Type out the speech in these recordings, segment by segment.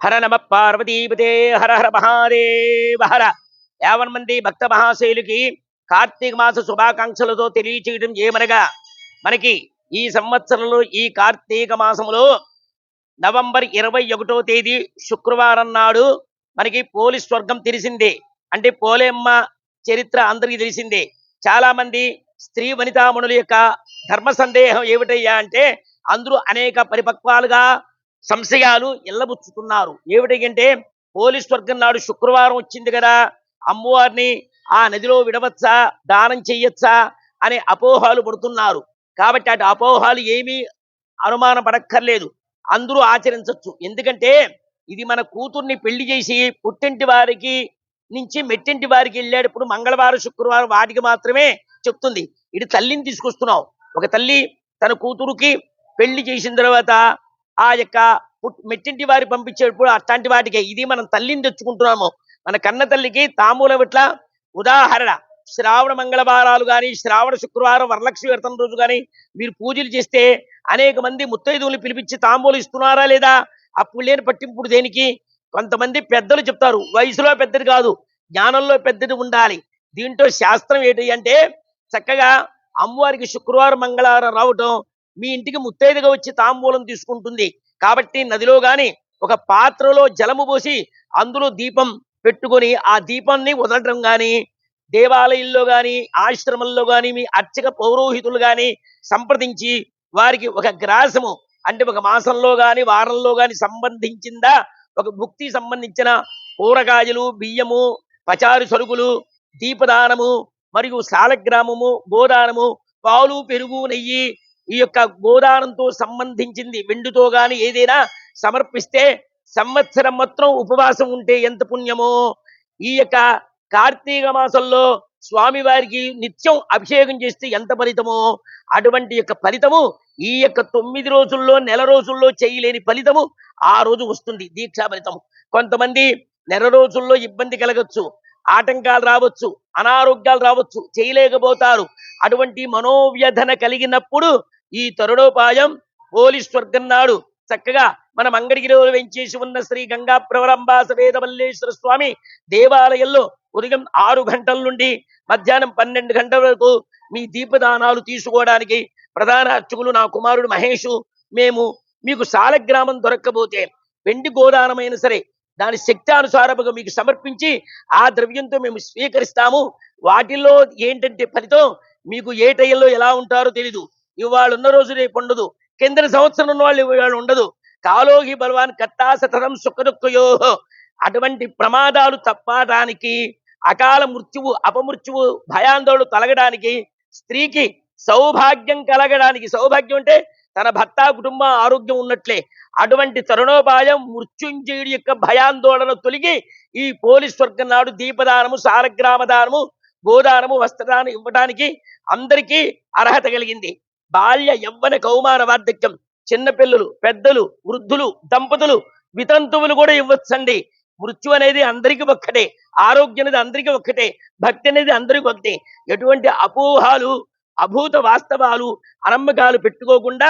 హర నమ పార్వతీపతే హర హర మహాదేవ హర యావన్ మంది భక్త మహాశైలుకి కార్తీక మాస శుభాకాంక్షలతో తెలియచేయడం ఏమనగా మనకి ఈ సంవత్సరంలో ఈ కార్తీక మాసములో నవంబర్ ఇరవై ఒకటో తేదీ శుక్రవారం నాడు మనకి పోలీస్ స్వర్గం తెలిసిందే. అంటే పోలేమ్మ చరిత్ర అందరికీ తెలిసిందే. చాలా మంది స్త్రీ వనితామణుల యొక్క ధర్మ సందేహం ఏమిటయ్యా అంటే అందరూ అనేక పరిపక్వాలుగా సంశయాలు ఎల్లబుచ్చుతున్నారు. ఏమిటంటే పోలీస్ వర్గం నాడు శుక్రవారం వచ్చింది కదా అమ్మవారిని ఆ నదిలో విడవచ్చా దానం చెయ్యొచ్చా అనే అపోహాలు పడుతున్నారు. కాబట్టి అటు అపోహాలు ఏమీ అనుమానం పడక్కర్లేదు. అందరూ ఆచరించవచ్చు ఎందుకంటే ఇది మన కూతుర్ని పెళ్ళి చేసి పుట్టింటి వారికి నుంచి మెట్టింటి వారికి వెళ్ళేటప్పుడు మంగళవారం శుక్రవారం వాటికి మాత్రమే చెప్తుంది. ఇటు తల్లిని తీసుకొస్తున్నావు. ఒక తల్లి తన కూతురుకి పెళ్ళి చేసిన తర్వాత ఆ యొక్క మెట్టింటి వారి పంపించేటప్పుడు అట్లాంటి వాటికి. ఇది మనం తల్లిని తెచ్చుకుంటున్నాము. మన కన్న తల్లికి తాంబూలం ఇట్లా ఉదాహరణ శ్రావణ మంగళవారాలు కానీ శ్రావణ శుక్రవారం వరలక్ష్మి వ్రతం రోజు కానీ మీరు పూజలు చేస్తే అనేక మంది ముత్తైదువులు పిలిపించి తాంబూలు ఇస్తున్నారా లేదా? అప్పుడు లేని పట్టింపుడు దేనికి? కొంతమంది పెద్దలు చెప్తారు వయసులో పెద్దది కాదు జ్ఞానంలో పెద్దది ఉండాలి. దీంట్లో శాస్త్రం ఏంటి అంటే చక్కగా అమ్మవారికి శుక్రవారం మంగళవారం రావటం మీ ఇంటికి ముత్తైదుగా వచ్చి తాంబూలం తీసుకుంటుంది. కాబట్టి నదిలో గాని ఒక పాత్రలో జలము పోసి అందులో దీపం పెట్టుకొని ఆ దీపాన్ని వదలటం కానీ దేవాలయంలో కానీ ఆశ్రమంలో కానీ మీ అర్చక పౌరోహితులు కానీ సంప్రదించి వారికి ఒక గ్రాసము అంటే ఒక మాసంలో కానీ వారంలో కానీ సంబంధించిందా? ఒక భుక్తి సంబంధించిన కూరగాయలు బియ్యము పచారు సరుకులు దీపదానము మరియు సాలగ్రామము గోదానము పాలు పెరుగు నెయ్యి ఈ యొక్క గోదానంతో సంబంధించింది వెండితో గాని ఏదైనా సమర్పిస్తే సంవత్సరం మొత్తం ఉపవాసం ఉంటే ఎంత పుణ్యమో? ఈ యొక్క కార్తీక మాసంలో స్వామి వారికి నిత్యం అభిషేకం చేస్తే ఎంత ఫలితమో? అటువంటి యొక్క ఫలితము ఈ యొక్క తొమ్మిది రోజుల్లో నెల రోజుల్లో చేయలేని ఫలితము ఆ రోజు వస్తుంది దీక్షా ఫలితము. కొంతమంది నెల రోజుల్లో ఇబ్బంది కలగచ్చు ఆటంకాలు రావచ్చు అనారోగ్యాలు రావచ్చు చేయలేకపోతారు. అటువంటి మనోవ్యధన కలిగినప్పుడు ఈ తరుణోపాయం పోలీస్ స్వర్గం నాడు చక్కగా మన మంగళగిరిలో వెంచేసి ఉన్న శ్రీ గంగా ప్రవరంబా సమేత మల్లేశ్వర స్వామి దేవాలయంలో ఉదయం ఆరు గంటల నుండి మధ్యాహ్నం పన్నెండు గంటల వరకు మీ దీపదానాలు తీసుకోవడానికి ప్రధాన అర్చకులు నా కుమారుడు మహేషు. మేము మీకు సాలగ్రామం దొరక్కపోతే వెండి గోదానమైన సరే దాని శక్తానుసారముగా మీకు సమర్పించి ఆ ద్రవ్యంతో మేము స్వీకరిస్తాము. వాటిల్లో ఏంటంటే ఫలితం మీకు ఏ టైంలో ఎలా ఉంటారో తెలీదు. ఇవాళ ఉన్న రోజు రేపు ఉండదు. కింద సంవత్సరం ఉన్న వాళ్ళు ఇవాళ ఉండదు. కాలోహి బలవాన్ కర్తా సతతం సుఖదుఃఖయో. అటువంటి ప్రమాదాలు తప్పడానికి అకాల మృత్యువు అపమృత్యువు భయాందోళన తొలగడానికి స్త్రీకి సౌభాగ్యం కలగడానికి సౌభాగ్యం అంటే తన భర్త కుటుంబ ఆరోగ్యం ఉన్నట్లే. అటువంటి తరుణోపాయం మృత్యుంజయుడి యొక్క భయాందోళన తొలగి ఈ పోలీస్ వర్గం నాడు దీపదానము సారగ్రామ దానము గోదానము వస్త్రదానం ఇవ్వడానికి అందరికీ అర్హత కలిగింది. బాల్య యవ్వన కౌమార వార్ధక్యం. చిన్నపిల్లలు పెద్దలు వృద్ధులు దంపతులు వితంతువులు కూడా ఇవ్వచ్చండి. మృత్యు అనేది అందరికీ ఒక్కటే ఆరోగ్యం అనేది అందరికీ ఒక్కటే భక్తి అనేది అందరికీ ఒకటే ఎటువంటి అపోహాలు అభూత వాస్తవాలు అనమ్మకాలు పెట్టుకోకుండా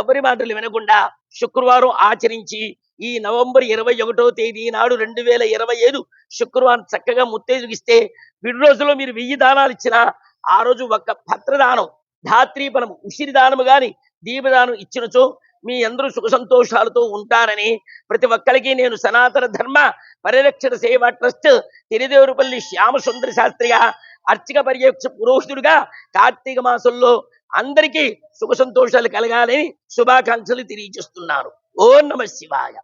ఎవరి మాటలు వినకుండా శుక్రవారం ఆచరించి ఈ నవంబర్ ఇరవై ఒకటో తేదీ నాడు రెండు వేల ఇరవై ఐదు శుక్రవారం చక్కగా ముత్తేజుగిస్తే విడి రోజుల్లో మీరు వెయ్యి దానాలు ఇచ్చినా ఆ రోజు ఒక్క పత్రదానం ధాత్రీఫలం ఉసిరి దానము గాని దీపదానం ఇచ్చినచో మీ అందరూ సుఖ సంతోషాలతో ఉంటారని ప్రతి ఒక్కరికి నేను సనాతన ధర్మ పరిరక్షణ సేవా ట్రస్ట్ తిరిదేవురుపల్లి శ్యామసుందర శాస్త్రిగా అర్చక పర్యవేక్ష పురోహితుడిగా కార్తీక మాసంలో అందరికీ సుఖ సంతోషాలు కలగాలని శుభాకాంక్షలు తెలియజేస్తున్నాను. ఓ నమ శివాయ.